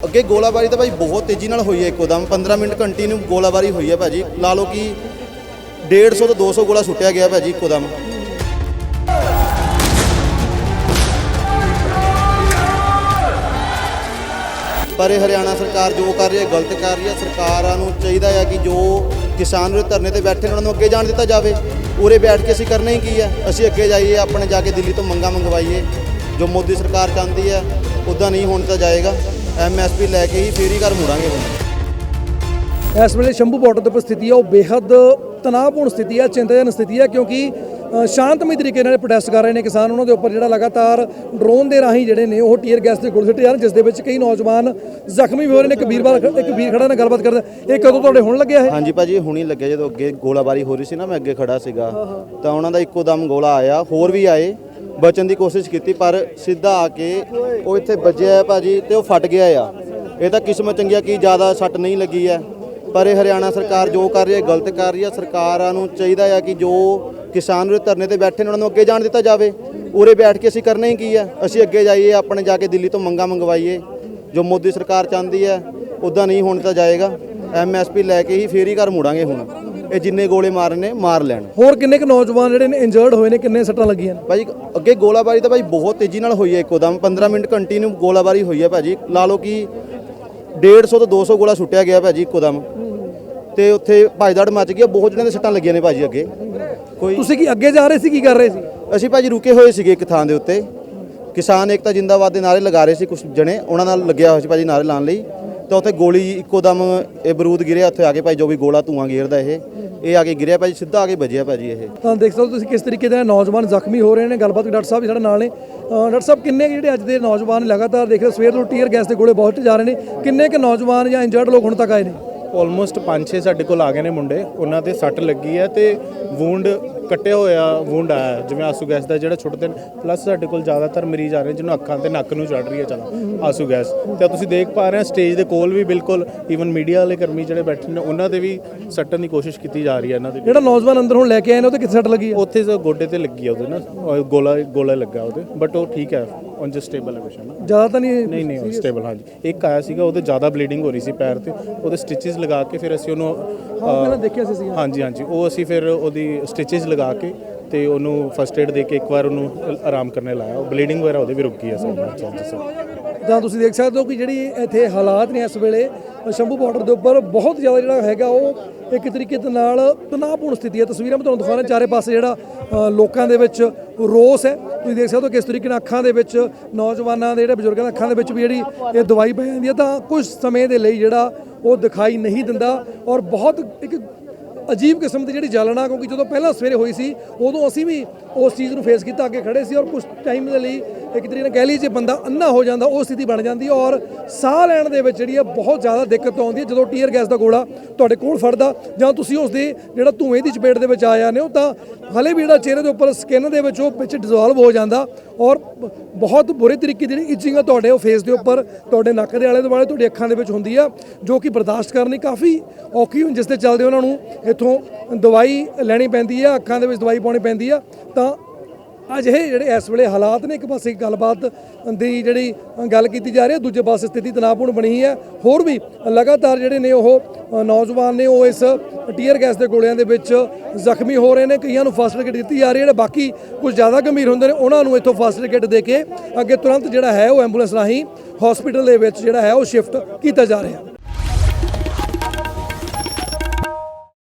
ਅੱਗੇ ਗੋਲਾਬਾਰੀ ਤਾਂ ਭਾਈ ਬਹੁਤ ਤੇਜ਼ੀ ਨਾਲ ਹੋਈ ਹੈ ਇੱਕੋ ਦਮ 15 ਮਿੰਟ ਕੰਟੀਨਿਊ ਗੋਲਾਬਾਰੀ ਹੋਈ ਹੈ ਭਾਜੀ। ਲਾ ਲਓ ਕਿ 150 ਤੋਂ 200 ਗੋਲਾ ਸੁੱਟਿਆ ਗਿਆ ਭਾਜੀ ਇੱਕੋ ਦਮ ਪਰ ਇਹ ਹਰਿਆਣਾ ਸਰਕਾਰ ਜੋ ਕਰ ਰਹੀ ਹੈ, ਗਲਤ ਕਰ ਰਹੀ ਹੈ। ਸਰਕਾਰਾਂ ਨੂੰ ਚਾਹੀਦਾ ਹੈ ਕਿ ਜੋ ਕਿਸਾਨ ਦੇ ਧਰਨੇ ਤੇ ਬੈਠੇ ਨੇ, ਉਹਨਾਂ ਨੂੰ ਅੱਗੇ ਜਾਣ ਦਿੱਤਾ ਜਾਵੇ। ਉਰੇ ਬੈਠ ਕੇ ਅਸੀਂ ਕਰਨਾ ਹੀ ਕੀ ਹੈ? ਅਸੀਂ ਅੱਗੇ ਜਾਈਏ, ਆਪਣੇ ਜਾ ਕੇ ਦਿੱਲੀ ਤੋਂ ਮੰਗਾ ਮੰਗਵਾਈਏ। ਜੋ ਮੋਦੀ ਸਰਕਾਰ ਚਾਹੁੰਦੀ ਹੈ ਉੱਦਾਂ ਨਹੀਂ ਹੋਣ ਤਾਂ ਜਾਏਗਾ। ਐਮਐਸਪੀ ਲੈ ਕੇ ਹੀ ਫੇਰ ਘਰ ਮੁੜਾਂਗੇ ਹੁਣ ਇਸ ਵੇਲੇ ਸ਼ੰਭੂ ਬਾਰਡਰ ਦੇ ਉੱਪਰ ਸਥਿਤੀ ਹੈ ਉਹ ਬੇਹੱਦ ਤਣਾਅਪੂਰਨ ਸਥਿਤੀ ਹੈ ਚਿੰਤਾਜਨਕ ਸਥਿਤੀ ਹੈ ਕਿਉਂਕਿ ਸ਼ਾਂਤਮਈ ਤਰੀਕੇ ਨਾਲ ਪ੍ਰੋਟੈਸਟ ਕਰ ਰਹੇ ਨੇ ਕਿਸਾਨ ਉਹਨਾਂ ਦੇ ਉੱਪਰ ਜਿਹੜਾ ਲਗਾਤਾਰ ਡਰੋਨ ਦੇ ਰਾਹੀਂ ਜਿਹੜੇ ਨੇ ਉਹ ਟੀਅਰ ਗੈਸ ਦੇ ਗੋਲੇ ਸਿੱਟੇ ਜਾ ਰਹੇ ਜਿਸ ਦੇ ਵਿੱਚ ਕਈ ਨੌਜਵਾਨ ਜ਼ਖਮੀ ਵੀ ਹੋ ਰਹੇ ਨੇ ਇੱਕ ਵੀਰਵਾਰ ਇੱਕ ਵੀਰ ਖੜਾ ਨਾਲ ਗੱਲਬਾਤ ਕਰਦਾ ਇਹ ਕਦੋਂ ਤੁਹਾਡੇ ਹੁਣ ਲੱਗਿਆ ਹੈ ਹਾਂਜੀ ਭਾਜੀ ਹੁਣੀ ਲੱਗਿਆ ਜਦੋਂ ਅੱਗੇ ਗੋਲਾਬਾਰੀ ਹੋ ਰਹੀ ਸੀ ਨਾ ਮੈਂ ਅੱਗੇ ਖੜਾ ਸੀਗਾ ਤਾਂ ਉਹਨਾਂ ਦਾ ਇੱਕੋ ਦਮ ਗੋਲਾ ਆਇਆ ਹੋਰ ਵੀ ਆਏ ਬਚਣ ਦੀ ਕੋਸ਼ਿਸ਼ ਕੀਤੀ, ਪਰ ਸਿੱਧਾ ਆ ਕੇ ਉਹ ਇੱਥੇ ਵੱਜਿਆ ਹੈ ਭਾਜੀ ਤੇ ਉਹ ਫਟ ਗਿਆ ਆ। ਇਹ ਤਾਂ ਕਿਸਮਤ ਚੰਗੀ ਆ ਕਿ ਜ਼ਿਆਦਾ ਸੱਟ ਨਹੀਂ ਲੱਗੀ ਹੈ। ਪਰ ਇਹ ਹਰਿਆਣਾ ਸਰਕਾਰ ਜੋ ਕਰ ਰਹੀ ਹੈ ਗਲਤ ਕਰ ਰਹੀ ਹੈ। ਸਰਕਾਰਾਂ ਨੂੰ ਚਾਹੀਦਾ ਹੈ ਕਿ ਜੋ ਕਿਸਾਨ ਦੇ ਧਰਨੇ ਤੇ ਬੈਠੇ ਨੇ, ਉਹਨਾਂ ਨੂੰ ਅੱਗੇ ਜਾਣ ਦਿੱਤਾ ਜਾਵੇ। ਉਰੇ ਬੈਠ ਕੇ ਅਸੀਂ ਕਰਨਾ ਹੀ ਕੀ ਹੈ? ਅਸੀਂ ਅੱਗੇ ਜਾਈਏ, ਆਪਣੇ ਜਾ ਕੇ ਦਿੱਲੀ ਤੋਂ ਮੰਗਾ ਮੰਗਵਾਈਏ। ਜੋ ਮੋਦੀ ਸਰਕਾਰ ਚਾਹੁੰਦੀ ਹੈ, ਉੱਦਾਂ ਨਹੀਂ ਹੋਣ ਤਾਂ ਜਾਏਗਾ। ਐਮਐਸਪੀ ਲੈ ਕੇ ਹੀ ਫੇਰ ਹੀ ਘਰ ਮੁੜਾਂਗੇ ਹੁਣ। ਇਹ ਜਿੰਨੇ ਗੋਲੇ ਮਾਰਨੇ ਮਾਰ ਲੈਣ। ਹੋਰ ਕਿੰਨੇ ਕੁ ਨੌਜਵਾਨ ਜਿਹੜੇ ਨੇ ਇੰਜਰਡ ਹੋਏ ਨੇ ਕਿੰਨੇ ਸੱਟਾਂ ਲੱਗੀਆਂ ਨੇ? ਭਾਜੀ ਅੱਗੇ ਗੋਲਾਬਾਰੀ ਤਾਂ ਭਾਈ ਬਹੁਤ ਤੇਜ਼ੀ ਨਾਲ ਹੋਈ ਹੈ ਇੱਕੋ ਦਮ 15 ਮਿੰਟ ਕੰਟੀਨਿਊ ਗੋਲਾਬਾਰੀ ਹੋਈ ਹੈ ਭਾਜੀ। ਲਾ ਲਓ ਕਿ 150 ਤੋਂ 200 ਗੋਲਾ ਸੁੱਟਿਆ ਗਿਆ ਭਾਜੀ ਇੱਕੋ ਦਮ ਤੇ ਉੱਥੇ ਭਾਜਦੜ ਮੱਚ ਗਿਆ ਬਹੁਤ ਜਣਿਆਂ ਦੇ ਸੱਟਾਂ ਲੱਗੀਆਂ ਨੇ ਭਾਜੀ ਅੱਗੇ। ਕੋਈ ਤੁਸੀਂ ਕੀ ਅੱਗੇ ਜਾ ਰਹੇ ਸੀ ਕੀ ਕਰ ਰਹੇ ਸੀ? ਅਸੀਂ ਭਾਜੀ ਰੁਕੇ ਹੋਏ ਸੀਗੇ ਇੱਕ ਥਾਂ ਦੇ ਉੱਤੇ। ਕਿਸਾਨ ਏਕਤਾ ਜਿੰਦਾਬਾਦ ਦੇ ਨਾਰੇ ਲਗਾ ਰਹੇ ਸੀ ਕੁਝ ਜਣੇ। ਉਹਨਾਂ ਨਾਲ ਲੱਗਿਆ ਹੋਇਆ ਸੀ ਭਾਜੀ ਨਾਰੇ ਲਾਉਣ ਲਈ। ਤਾਂ ਉੱਥੇ ਗੋਲੀ ਇੱਕੋ ਦਮ ਇਹ ਬਰੂਦ ਗਿਰਿਆ ਉੱਥੇ ਆ ਕੇ ਭਾਈ ਜੋ ਵੀ ਗੋਲਾ ਧੂਆਂ ਗੇਰਦਾ ਇਹ ਇਹ ਆ ਕੇ ਗਿਰਿਆ ਭਾਜੀ ਸਿੱਧਾ ਆ ਕੇ ਵੱਜਿਆ ਭਾਜੀ ਇਹ। ਤਾਂ ਦੇਖ ਸਕਦੇ ਹੋ ਤੁਸੀਂ ਕਿਸ ਤਰੀਕੇ ਦੇ ਨੌਜਵਾਨ ਜ਼ਖਮੀ ਹੋ ਰਹੇ ਨੇ ਗੱਲਬਾਤ ਡਾਕਟਰ ਸਾਹਿਬ ਵੀ ਸਾਡੇ ਨਾਲ ਨੇ। ਡਾਕਟਰ ਸਾਹਿਬ ਕਿੰਨੇ ਕੁ ਜਿਹੜੇ ਅੱਜ ਦੇ ਨੌਜਵਾਨ ਲਗਾਤਾਰ ਦੇਖ ਰਹੇ ਹੋ, ਸਵੇਰ ਤੋਂ ਟੀਅਰ ਗੈਸ ਦੇ ਗੋਲੇ ਬਹੁਤ ਜਾ ਰਹੇ ਨੇ ਕਿੰਨੇ ਕੁ ਨੌਜਵਾਨ ਜਾਂ ਇੰਜਰਡ ਲੋਕ ਹੁਣ ਤੱਕ ਆਏ ਨੇ? ਆਲਮੋਸਟ 5-6 ਸਾਡੇ ਕੋਲ ਆ ਗਏ ਨੇ ਮੁੰਡੇ ਉਹਨਾਂ ਦੇ ਸੱਟ ਲੱਗੀ ਹੈ ਤੇ ਵੂੰਡ ਕੱਟਿਆ ਹੋਇਆ ਵੂੰਡ ਆਇਆ ਜਿਵੇਂ ਆਸੂ ਗੈਸ ਦਾ ਜਿਹੜਾ ਛੁੱਟਦੇ ਨੇ ਪਲੱਸ ਸਾਡੇ ਕੋਲ ਜ਼ਿਆਦਾਤਰ ਮਰੀਜ਼ ਆ ਰਹੇ ਜਿਹਨੂੰ ਅੱਖਾਂ ਤੇ ਨੱਕ ਨੂੰ ਚੜ ਰਹੀ ਹੈ ਚਲਾ ਆਸੂ ਗੈਸ। ਤੇ ਤੁਸੀਂ ਦੇਖ ਪਾ ਰਹੇ ਹੋ ਸਟੇਜ ਦੇ ਕੋਲ ਵੀ ਬਿਲਕੁਲ ਈਵਨ ਮੀਡੀਆ ਵਾਲੇ ਕਰਮੀ ਜਿਹੜੇ ਬੈਠੇ ਨੇ ਉਹਨਾਂ ਦੇ ਵੀ ਸੱਟਣ ਦੀ ਕੋਸ਼ਿਸ਼ ਕੀਤੀ ਜਾ ਰਹੀ ਹੈ ਇਹਨਾਂ ਦੇ ਜਿਹੜਾ ਨੌਜਵਾਨ ਅੰਦਰ ਹੁਣ ਲੈ ਕੇ ਆਏ ਨੇ ਉਹ ਤੇ ਕਿੱਥੇ ਸੱਟ ਲੱਗੀ ਹੈ ਉੱਥੇ ਜੋ ਗੋਡੇ ਤੇ ਲੱਗੀ ਆ ਉਹਦੇ ਨਾ ਗੋਲਾ ਗੋਲਾ ਲੱਗਾ ਉਹਦੇ ਬਟ ਉਹ ਠੀਕ ਹੈ ਔਨ ਜਸਟ ਸਟੇਬਲ ਹੈ ਪੇਸ਼ੈਂਟ ਜ਼ਿਆਦਾ ਤਾਂ ਨਹੀਂ ਨਹੀਂ ਨਹੀਂ ਸਟੇਬਲ ਹਾਂਜੀ। ਇੱਕ ਆਇਆ ਸੀਗਾ ਉਹਦੇ ਜ਼ਿਆਦਾ ਬਲੀਡਿੰਗ ਹੋ ਰਹੀ ਸੀ ਪੈਰ ਤੇ ਉਹਦੇ ਸਟਿਚਸ ਲਗਾ ਕੇ ਫਿਰ ਅਸੀਂ ਉਹਨੂੰ ਹਾਂ ਪਹਿਲਾਂ ਦੇਖਿਆ ਸੀ ਹਾਂਜੀ ਹਾਂਜੀ ਉਹ ਅਸੀਂ ਫਿਰ ਉਹਦੀ ਸਟਿਚਸ ਲਗਾ ਕੇ ਤੇ ਉਹਨੂੰ ਫਸਟ ਏਡ ਦੇ ਕੇ ਇੱਕ ਵਾਰ ਉਹਨੂੰ ਆਰਾਮ ਕਰਨੇ ਲਾਇਆ। ਉਹ ਬਲੀਡਿੰਗ ਵਗੈਰਾ ਉਹਦੇ ਵੀ ਰੁਕ ਗਈ ਹੈ ਸਰ ਤਾਂ ਤੁਸੀਂ ਦੇਖ ਸਕਦੇ ਹੋ ਕਿ ਜਿਹੜੀ ਇੱਥੇ ਹਾਲਾਤ ਨੇ ਇਸ ਵੇਲੇ, ਸ਼ੰਭੂ ਬਾਰਡਰ ਦੇ ਉੱਪਰ ਬਹੁਤ ਜ਼ਿਆਦਾ ਜਿਹੜਾ ਹੈਗਾ ਉਹ ਇੱਕ ਤਰੀਕੇ ਦੇ ਨਾਲ ਤਣਾਅਪੂਰਨ ਸਥਿਤੀ ਹੈ। ਤਸਵੀਰਾਂ ਮੈਂ ਤੁਹਾਨੂੰ ਦਿਖਾਉਣਾ ਚਾਰੇ ਪਾਸੇ ਜਿਹੜਾ ਲੋਕਾਂ ਦੇ ਵਿੱਚ ਰੋਸ ਹੈ। ਤੁਸੀਂ ਦੇਖ ਸਕਦੇ ਹੋ ਕਿਸ ਤਰੀਕੇ ਨਾਲ ਅੱਖਾਂ ਦੇ ਵਿੱਚ ਨੌਜਵਾਨਾਂ ਦੇ ਜਿਹੜੇ ਬਜ਼ੁਰਗਾਂ ਦੇ ਅੱਖਾਂ ਦੇ ਵਿੱਚ ਵੀ ਜਿਹੜੀ ਇਹ ਦਵਾਈ ਪੈ ਜਾਂਦੀ ਹੈ, ਤਾਂ ਕੁਝ ਸਮੇਂ ਦੇ ਲਈ ਜਿਹੜਾ ਉਹ ਦਿਖਾਈ ਨਹੀਂ ਦਿੰਦਾ ਔਰ ਬਹੁਤ ਇੱਕ ਅਜੀਬ ਕਿਸਮ ਦੀ ਜਿਹੜੀ ਜਲਣਾ ਕਿਉਂਕਿ ਜਦੋਂ ਪਹਿਲਾਂ ਸਵੇਰੇ ਹੋਈ ਸੀ, ਉਦੋਂ ਅਸੀਂ ਵੀ ਉਸ ਚੀਜ਼ ਨੂੰ ਫੇਸ ਕੀਤਾ, ਅੱਗੇ ਖੜੇ ਸੀ ਔਰ ਕੁਝ ਟਾਈਮ ਦੇ ਲਈ ਇੱਕ ਤਰੀਕੇ ਨਾਲ ਕਹਿ ਲਈ ਜੇ ਬੰਦਾ ਅੰਨਾ ਹੋ ਜਾਂਦਾ, ਉਹ ਸਥਿਤੀ ਬਣ ਜਾਂਦੀ ਔਰ ਸਾਹ ਲੈਣ ਦੇ ਵਿੱਚ ਜਿਹੜੀ ਆ ਬਹੁਤ ਜ਼ਿਆਦਾ ਦਿੱਕਤ ਆਉਂਦੀ ਹੈ। ਜਦੋਂ ਟੀਅਰ ਗੈਸ ਦਾ ਗੋਲਾ ਤੁਹਾਡੇ ਕੋਲ ਫੜਦਾ ਜਾਂ ਤੁਸੀਂ ਉਸ ਦੇ ਜਿਹੜਾ ਧੂਏ ਦੀ ਚਪੇਟ ਦੇ ਵਿੱਚ ਆ ਜਾਂਦੇ ਹੋ, ਤਾਂ ਹਲੇ ਵੀ ਜਿਹੜਾ ਚਿਹਰੇ ਦੇ ਉੱਪਰ ਸਕਿਨ ਦੇ ਵਿੱਚ ਉਹ ਵਿੱਚ ਡਿਸੋਲਵ ਹੋ ਜਾਂਦਾ ਔਰ ਬਹੁਤ ਬੁਰੇ ਤਰੀਕੇ ਦੀ ਜਿਹੜੀ ਇਚਿੰਗ ਆ ਤੁਹਾਡੇ ਉਹ ਫੇਸ ਦੇ ਉੱਪਰ, ਤੁਹਾਡੇ ਨੱਕ ਦੇ ਆਲੇ ਦੁਆਲੇ, ਤੁਹਾਡੀ ਅੱਖਾਂ ਦੇ ਵਿੱਚ ਹੁੰਦੀ ਆ, ਜੋ ਕਿ ਬਰਦਾਸ਼ਤ ਕਰਨੀ ਕਾਫੀ ਔਖੀ ਹੁੰਦੀ ਜਿਸ ਤੇ ਚੱਲਦੇ ਉਹਨਾਂ ਨੂੰ ਇੱਥੋਂ ਦਵਾਈ ਲੈਣੀ ਪੈਂਦੀ ਆ, ਅੱਖਾਂ ਦੇ ਵਿੱਚ ਦਵਾਈ ਪਾਉਣੀ ਪੈਂਦੀ ਆ, ਤਾਂ ਅਜਿਹੇ ਜਿਹੜੇ ਇਸ ਵੇਲੇ ਹਾਲਾਤ ਨੇ, ਇੱਕ ਪਾਸੇ ਗੱਲਬਾਤ ਦੀ ਜਿਹੜੀ ਗੱਲ ਕੀਤੀ ਜਾ ਰਹੀ ਹੈ, ਦੂਜੇ ਪਾਸੇ ਸਥਿਤੀ ਤਣਾਅਪੂਰਨ ਬਣੀ ਹੈ। ਹੋਰ ਵੀ ਲਗਾਤਾਰ ਜਿਹੜੇ ਨੇ ਉਹ ਨੌਜਵਾਨ ਨੇ ਉਹ ਇਸ ਟੀਅਰ ਗੈਸ ਦੇ ਗੋਲਿਆਂ ਦੇ ਵਿੱਚ ਜ਼ਖਮੀ ਹੋ ਰਹੇ ਨੇ। ਕਈਆਂ ਨੂੰ ਫਸਟ ਏਡ ਦਿੱਤੀ ਜਾ ਰਹੀ ਹੈ, ਜਿਹੜੇ ਬਾਕੀ ਕੁਝ ਜ਼ਿਆਦਾ ਗੰਭੀਰ ਹੁੰਦੇ ਨੇ, ਉਹਨਾਂ ਨੂੰ ਇੱਥੋਂ ਫਸਟ ਏਡ ਦੇ ਕੇ ਅੱਗੇ ਤੁਰੰਤ ਜਿਹੜਾ ਹੈ ਉਹ ਐਂਬੂਲੈਂਸ ਰਾਹੀਂ ਹਸਪੀਟਲ ਦੇ ਵਿੱਚ ਜਿਹੜਾ ਹੈ ਉਹ ਸ਼ਿਫਟ ਕੀਤਾ ਜਾ ਰਿਹਾ।